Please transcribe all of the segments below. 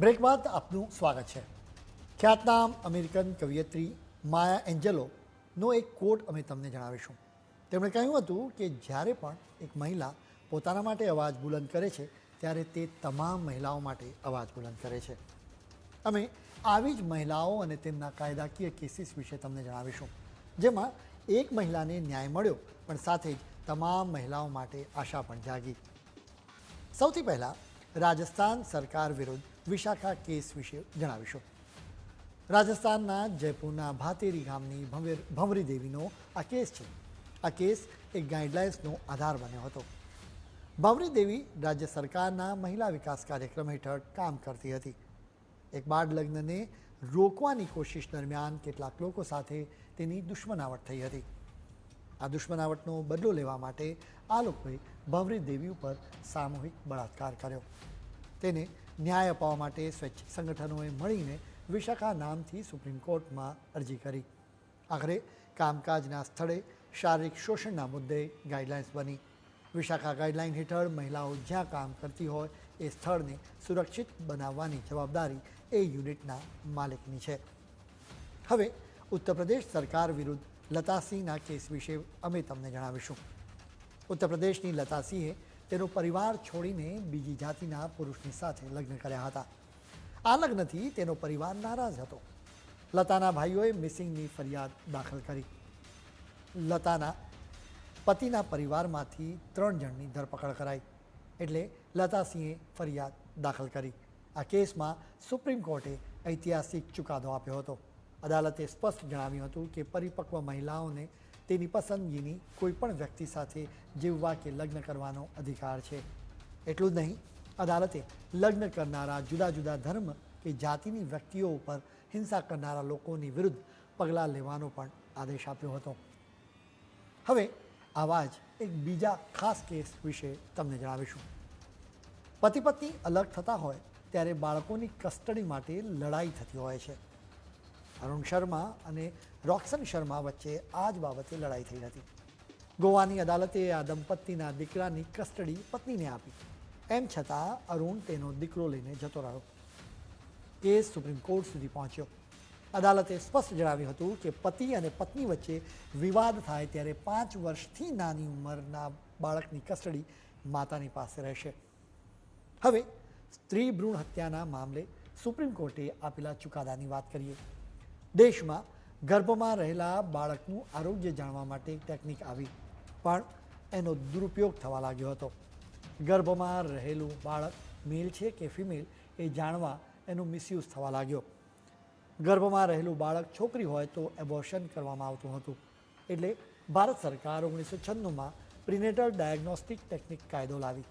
Break બાદ આપનું સ્વાગત છે. ખ્યાતનામ અમેરિકન કવિયત્રી માયા એન્જેલોનો એક કોટ અમે તમને જણાવીશું. તેમણે કહ્યું હતું કે જ્યારે પણ એક મહિલા પોતાના માટે અવાજ બુલંદ કરે છે, ત્યારે તે તમામ મહિલાઓ માટે અવાજ બુલંદ કરે છે. અમે આવી જ મહિલાઓ અને તેમના કાયદાકીય કેસીસ વિશે તમને જણાવીશું, જેમાં એક મહિલાને ન્યાય મળ્યો, પણ સાથે જ તમામ મહિલાઓ માટે આશા પણ જાગી. સૌથી પહેલાં રાજસ્થાન સરકાર વિરુદ્ધ વિશાખા કેસ વિશે જણાવીશું. રાજસ્થાનના જયપુરના ભાતેરી ગામની ભંવરી દેવીનો આ કેસ છે. આ કેસ એક ગાઈડલાઇન્સનો આધાર બન્યો હતો. ભંવરી દેવી રાજ્ય સરકારના મહિલા વિકાસ કાર્યક્રમ હેઠળ કામ કરતી હતી. એક બાળ લગ્નને રોકવાની કોશિશ દરમિયાન કેટલાક લોકો સાથે તેની દુશ્મનાવટ થઈ હતી. આ દુશ્મનાવટનો બદલો લેવા માટે આ લોકોએ ભવરી દેવી ઉપર સામૂહિક બળાત્કાર કર્યો. તેને ન્યાય અપાવવા માટે સ્વૈચ્છિક સંગઠનોએ મળીને વિશાખા નામથી સુપ્રીમ કોર્ટમાં અરજી કરી. આખરે કામકાજના સ્થળે શારીરિક શોષણના મુદ્દે ગાઈડલાઇન્સ બની. વિશાખા ગાઈડલાઇન હેઠળ મહિલાઓ જ્યાં કામ કરતી હોય એ સ્થળને સુરક્ષિત બનાવવાની જવાબદારી એ યુનિટના માલિકની છે. હવે ઉત્તર પ્રદેશ સરકાર વિરુદ્ધ લતાસિંહના કેસ વિશે અમે તમને જણાવીશું. ઉત્તર પ્રદેશની લતાસિંહે તેનો પરિવાર છોડીને બીજી જાતિના પુરુષની સાથે લગ્ન કર્યા હતા. આ લગ્નથી તેનો પરિવાર નારાજ હતો. લતાના ભાઈઓએ મિસિંગની ફરિયાદ દાખલ કરી. લતાના પતિના પરિવારમાંથી ત્રણ જણની ધરપકડ કરાઈ, એટલે લતાસિંહે ફરિયાદ દાખલ કરી. આ કેસમાં સુપ્રીમ કોર્ટે ઐતિહાસિક ચુકાદો આપ્યો હતો. અદાલતે સ્પષ્ટ જણાવ્યું હતું કે પરિપક્વ મહિલાઓને તેની પસંદગીની કોઈપણ વ્યક્તિ સાથે જીવવા કે લગ્ન કરવાનો અધિકાર છે. એટલું જ નહીં, અદાલતે લગ્ન કરનારા જુદા જુદા ધર્મ કે જાતિની વ્યક્તિઓ ઉપર હિંસા કરનારા લોકોની વિરુદ્ધ પગલાં લેવાનો પણ આદેશ આપ્યો હતો. હવે આવા જ એક બીજા ખાસ કેસ વિશે તમને જણાવીશું. પતિ પત્ની અલગ થતા હોય ત્યારે બાળકોની કસ્ટડી માટે લડાઈ થતી હોય છે. અરુણ શર્મા અને રોક્સન શર્મા વચ્ચે આ જ બાબતે લડાઈ થઈ હતી. ગોવાની અદાલતે આ દંપતીના દીકરાની કસ્ટડી પત્નીને આપી. એમ છતાં અરુણ તેનો દીકરો લઈને જતો રહ્યો. કેસ સુપ્રીમ કોર્ટ સુધી પહોંચ્યો. અદાલતે સ્પષ્ટ જણાવ્યું હતું કે પતિ અને પત્ની વચ્ચે વિવાદ થાય ત્યારે પાંચ વર્ષથી નાની ઉંમરના બાળકની કસ્ટડી માતાની પાસે રહેશે. હવે સ્ત્રી ભ્રૂણ હત્યાના મામલે સુપ્રીમ કોર્ટે આપેલા ચુકાદાની વાત કરીએ. દેશમાં ગર્ભમાં રહેલા બાળકનું આરોગ્ય જાણવા માટે ટેકનિક આવી, પણ એનો દુરુપયોગ થવા લાગ્યો હતો. ગર્ભમાં રહેલું બાળક મેલ છે કે ફિમેલ એ જાણવા એનો મિસયુઝ થવા લાગ્યો. ગર્ભમાં રહેલું બાળક છોકરી હોય તો એબોર્શન કરવામાં આવતું હતું. એટલે ભારત સરકાર ઓગણીસો છન્નુંમાં પ્રિનેટલ ડાયગ્નોસ્ટિક ટેકનિક કાયદો લાવી.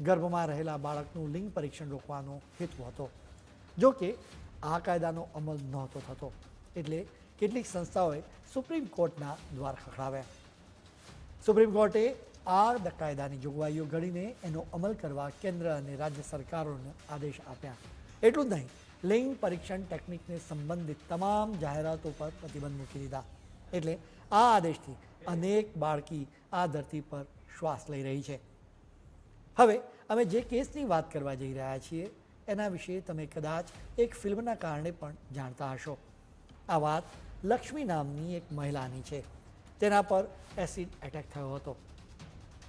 ગર્ભમાં રહેલા બાળકનું લિંગ પરીક્ષણ રોકવાનો હેતુ હતો. જો કે આ કાયદાનો અમલ નહોતો થતો. એટલે કેટલીક સંસ્થાઓએ સુપ્રીમ કોર્ટના દ્વાર ખખડાવ્યા. સુપ્રીમ કોર્ટે આ કાયદાની જોગવાઈઓ ઘડીને એનો અમલ કરવા કેન્દ્ર અને રાજ્ય સરકારોને આદેશ આપ્યા. એટલું જ નહીં, લિંગ પરીક્ષણ ટેકનિકને સંબંધિત તમામ જાહેરાતો પર પ્રતિબંધ મૂકી દીધા. એટલે આ આદેશથી અનેક બાળકી આ ધરતી પર શ્વાસ લઈ રહી છે. હવે અમે જે કેસની વાત કરવા જઈ રહ્યા છીએ એના વિશે તમે કદાચ એક ફિલ્મના કારણે પણ જાણતા હશો. આ વાત લક્ષ્મી નામની એક મહિલાની છે. તેના પર એસિડ એટેક થયો હતો.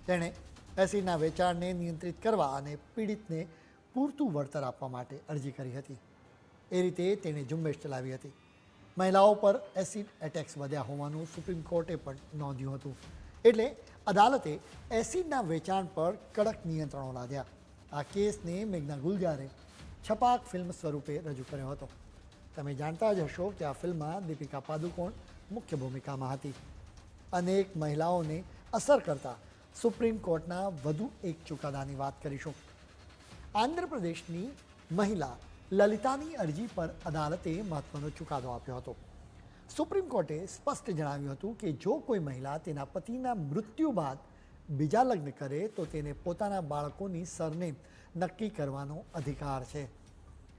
તેણે એસિડના વેચાણને નિયંત્રિત કરવા અને પીડિતને પૂરતું વળતર આપવા માટે અરજી કરી હતી. એ રીતે તેણે ઝુંબેશ ચલાવી હતી. મહિલાઓ પર એસિડ એટેક્સ વધ્યા હોવાનું સુપ્રીમ કોર્ટે પણ નોંધ્યું હતું. એટલે અદાલતે એસિડના વેચાણ પર કડક નિયંત્રણો લાદ્યા. આ કેસને મેઘના ગુલજારે છપાક ફિલ્મ સ્વરૂપે રજૂ કર્યો હતો. તમે જાણતા જ હશો કે આ ફિલ્મમાં દીપિકા પાદુકોણ મુખ્ય ભૂમિકામાં હતી. અનેક મહિલાઓને અસર કરતા સુપ્રીમ કોર્ટના વધુ એક ચુકાદાની વાત કરીશું. આંધ્રપ્રદેશની મહિલા લલિતાની અરજી પર અદાલતે મહત્વનો ચુકાદો આપ્યો હતો. સુપ્રીમ કોર્ટે સ્પષ્ટ જણાવ્યું હતું કે જો કોઈ મહિલા તેના પતિના મૃત્યુ બાદ બીજા લગ્ન કરે તો તેને પોતાના બાળકોની સરનેમ નક્કી કરવાનો અધિકાર છે.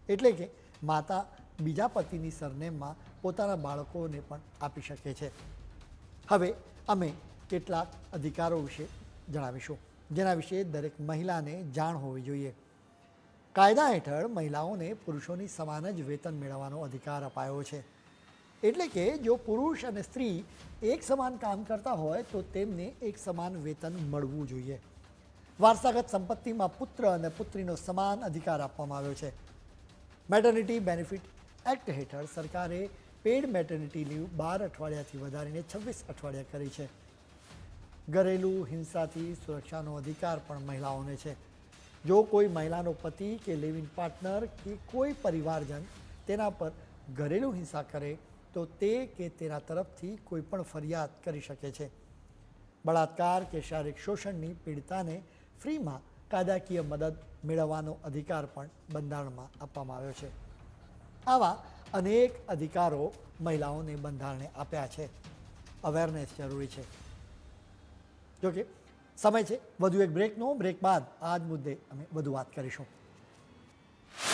એટલે કે માતા બીજા પતિની સરનેમમાં પોતાના બાળકોને પણ આપી શકે છે. હવે અમે કેટલાક અધિકારો વિશે જણાવીશું, જેના વિશે દરેક મહિલાને જાણ હોવી જોઈએ. કાયદા હેઠળ મહિલાઓને પુરુષોની સમાન જ વેતન મેળવવાનો અધિકાર અપાયો છે. એટલે કે જો પુરુષ અને સ્ત્રી એક સમાન કામ કરતા હોય, તો તેમને એક સમાન વેતન મળવું જોઈએ. વારસાગત સંપત્તિમાં પુત્ર અને પુત્રીનો સમાન અધિકાર આપવામાં આવ્યો છે. મેટર્નિટી બેનિફિટ એક્ટ હેઠળ સરકારે પેડ મેટર્નિટી લીવ બાર અઠવાડિયાથી વધારીને છવ્વીસ અઠવાડિયા કરી છે. ઘરેલું હિંસાથી સુરક્ષાનો અધિકાર પણ મહિલાઓને છે. જો કોઈ મહિલાનો પતિ કે લિવિંગ પાર્ટનર કે કોઈ પરિવારજન તેના પર ઘરેલું હિંસા કરે તો તે કે તેના તરફથી કોઈ પણ ફરિયાદ કરી શકે છે. બળાત્કાર કે શારીરિક શોષણની પીડિતાને ફ્રીમાં કાયદાકીય મદદ મેળવવાનો અધિકાર પણ બંધારણમાં આપવામાં આવ્યો છે. આવા અનેક અધિકારો મહિલાઓને બંધારણે આપ્યા છે. અવેરનેસ જરૂરી છે. જોકે સમય છે, વધુ એક બ્રેકનો બ્રેક બાદ આ જ મુદ્દે અમે વધુ વાત કરીશું.